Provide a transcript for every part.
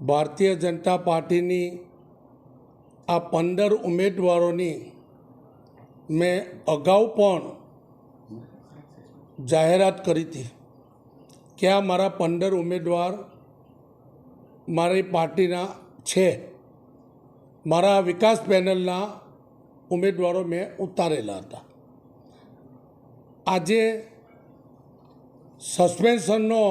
ભારતીય જનતા પાર્ટીની આ પંદર ઉમેદવારોની મેં અગાઉ પણ જાહેરાત કરી હતી કે આ મારા પંદર ઉમેદવાર મારી પાર્ટીના છે. મારા વિકાસ પેનલના ઉમેદવારો મેં ઉતારેલા હતા. આજે સસ્પેન્શનનો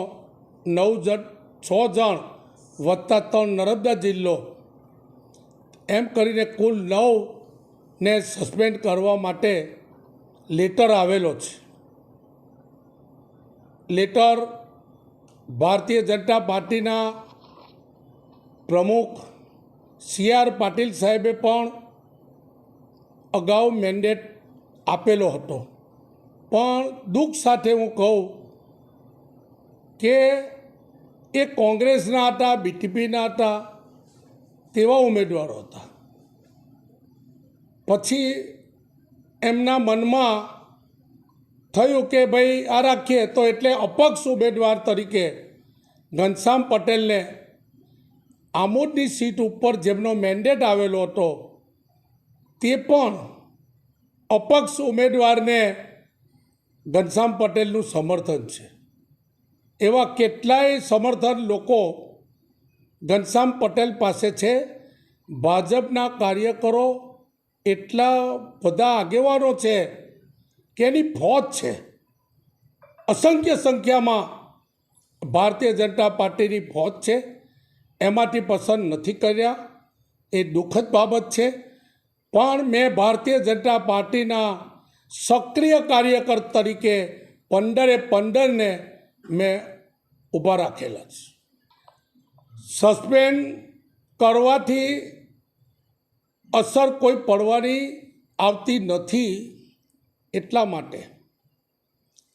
નવ જણ છ જણ વત્તા ત્રણ નર્મદા જિલ્લો. એમ કરીને કુલ નવને સસ્પેન્ડ કરવા માટે લેટર આવેલો છે. લેટર ભારતીય જનતા પાર્ટીના પ્રમુખ સી આર પાટીલ સાહેબે પણ અગાઉ મેન્ડેટ આપેલો હતો. પણ દુઃખ સાથે હું કહું કે એ કોંગ્રેસના હતા, બીટીપીના હતા, તેવા ઉમેદવારો હતા. પછી એમના મનમાં થયું કે ભાઈ આ રાખીએ તો એટલે અપક્ષ ઉમેદવાર તરીકે ઘનશ્યામ પટેલને આમોદની સીટ ઉપર જેમનો મેન્ડેટ આવેલો હતો, તે પણ અપક્ષ ઉમેદવારને ઘનશ્યામ પટેલનું સમર્થન છે. એવા કેટલાય સમર્થન લોકો ઘનશ્યામ પટેલ પાસે છે. ભાજપના કાર્યકરો એટલા બધા આગેવાનો છે કે એની ફોજ છે. અસંખ્ય સંખ્યામાં ભારતીય જનતા પાર્ટીની ફોજ છે. એમાંથી પસંદ નથી કર્યા. એ દુઃખદ બાબત છે. પણ મેં ભારતીય જનતા પાર્ટીના સક્રિય કાર્યકર તરીકે પંદરે પંદરને મેં ઊભા રાખેલા છે. સસ્પેન્ડ કરવાથી અસર કોઈ પડવાની આવતી નથી એટલા માટે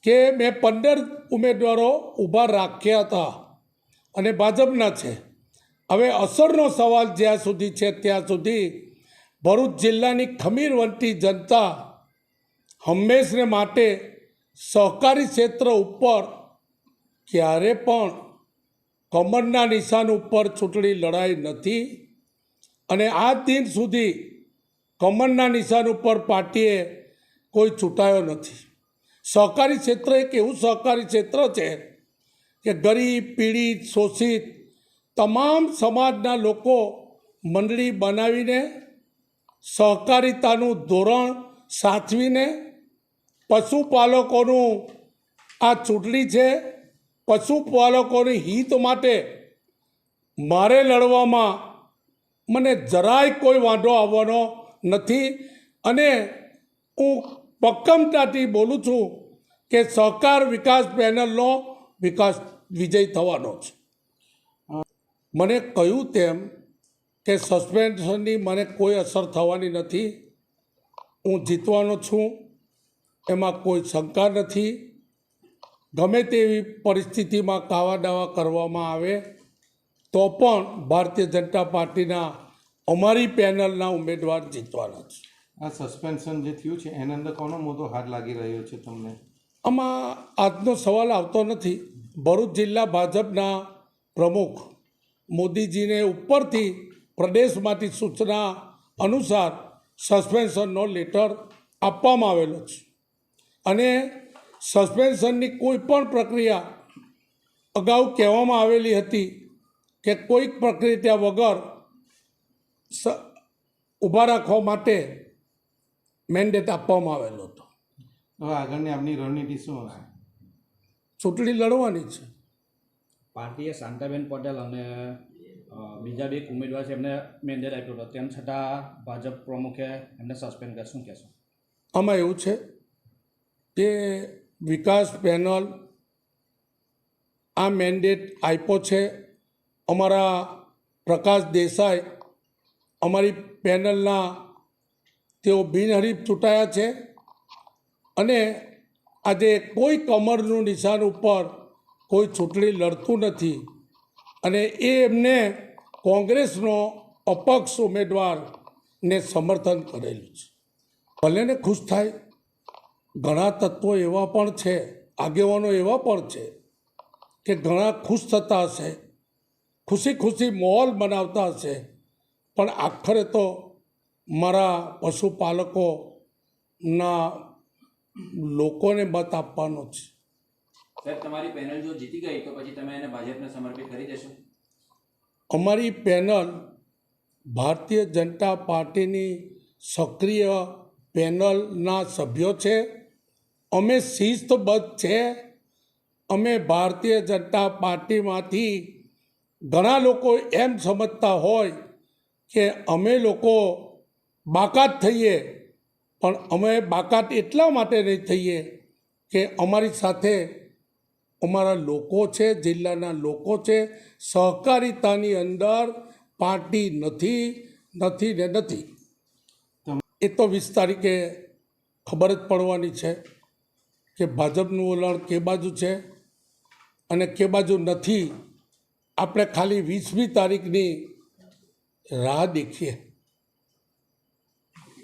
કે મેં પંદર ઉમેદવારો ઊભા રાખ્યા હતા અને ભાજપના છે. હવે અસરનો સવાલ જ્યાં સુધી છે ત્યાં સુધી ભરૂચ જિલ્લાની ખમીરવંતી જનતા હંમેશને માટે સહકારી ક્ષેત્ર ઉપર ક્યારે પણ કમરના નિશાન ઉપર ચૂંટણી લડાઈ નથી અને આ દિન સુધી કમરના નિશાન ઉપર પાર્ટીએ કોઈ ચૂંટાયો નથી. સહકારી ક્ષેત્ર એક એવું સહકારી ક્ષેત્ર છે કે ગરીબ, પીડિત, શોષિત તમામ સમાજના લોકો મંડળી બનાવીને સહકારિતાનું ધોરણ સાચવીને પશુપાલકોનું આ ચૂંટણી છે. પશુપાલકોની હિત માટે મારે લડવામાં મને જરાય કોઈ વાંધો આવવાનો નથી. અને હું પક્કમતાથી બોલું છું કે સહકાર વિકાસ પેનલનો વિકાસ વિજય થવાનો છે. મને કહ્યું તેમ કે સસ્પેન્શનની મને કોઈ અસર થવાની નથી. હું જીતવાનો છું. એમાં કોઈ શંકા નથી. ગમે તેવી પરિસ્થિતિમાં કાવા દાવા કરવામાં આવે તો પણ ભારતીય જનતા પાર્ટીના અમારી પેનલના ઉમેદવાર જીતવાના છે. આ સસ્પેન્શન જે થયું છે એના અંદર કોનો મોટો હાથ લાગી રહ્યો છે તમને? આમાં આજનો સવાલ આવતો નથી. ભરૂચ જિલ્લા ભાજપના પ્રમુખ મોદીજીને ઉપરથી પ્રદેશમાંથી સૂચના અનુસાર સસ્પેન્શનનો લેટર આપવામાં આવેલો છે. અને સસ્પેન્શનની કોઈ પણ પ્રક્રિયા અગાઉ કહેવામાં આવેલી હતી કે કોઈક પ્રક્રિયા વગર સ ઊભા રાખવા માટે મેન્ડેટ આપવામાં આવેલો હતો. હવે આગળની આપની રણનીતિ શું હશે ચૂંટણી લડવાની છે. પાર્ટીએ શાંતાબેન પટેલ અને બીજા બે ઉમેદવાર છે એમને મેન્ડેટ આપ્યો હતો. તેમ છતાં ભાજપ પ્રમુખે એમને સસ્પેન્ડ કર્યા. શું કહેશો? આમાં એવું છે કે વિકાસ પેનલ આ મેન્ડેટ આપ્યો છે. અમારા પ્રકાશ દેસાઈ અમારી પેનલના તેઓ બિનહરીફ ચૂંટાયા છે અને આજે કોઈ કમરનું નિશાન ઉપર કોઈ ચૂંટણી લડતું નથી અને એ એમને કોંગ્રેસનો અપક્ષ ઉમેદવારને સમર્થન કરેલું છે. ભલે ને ખુશ થાય. ઘણા તત્વો એવા પણ છે આગેવાનો એવા પણ છે કે ઘણા ખુશ થતા હશે ખુશી ખુશી માહોલ બનાવતા હશે. પણ આખરે તો મારા પશુપાલકોના લોકોને મત આપવાનો છે. સાહેબ તમારી પેનલ જો જીતી ગઈ તો પછી તમે એને ભાજપને સમર્પિત કરી દેશો? અમારી પેનલ ભારતીય જનતા પાર્ટીની સક્રિય પેનલના સભ્યો છે. અમે શિસ્તબદ્ધ છે. અમે ભારતીય જનતા પાર્ટીમાંથી ઘણા લોકો એમ સમજતા હોય કે અમે લોકો બાકાત થઈએ, પણ અમે બાકાત એટલા માટે નહીં થઈએ કે અમારી સાથે અમારા લોકો છે, જિલ્લાના લોકો છે, સહકારિતાની અંદર પાર્ટી નથી નથી ને નથી. એ તો વીસ તારીખે ખબર જ પડવાની છે. કે ભાજપનું વલણ કે બાજુ છે અને કે બાજુ નથી, આપણે ખાલી વીસમી તારીખની રાહ દેખીએ.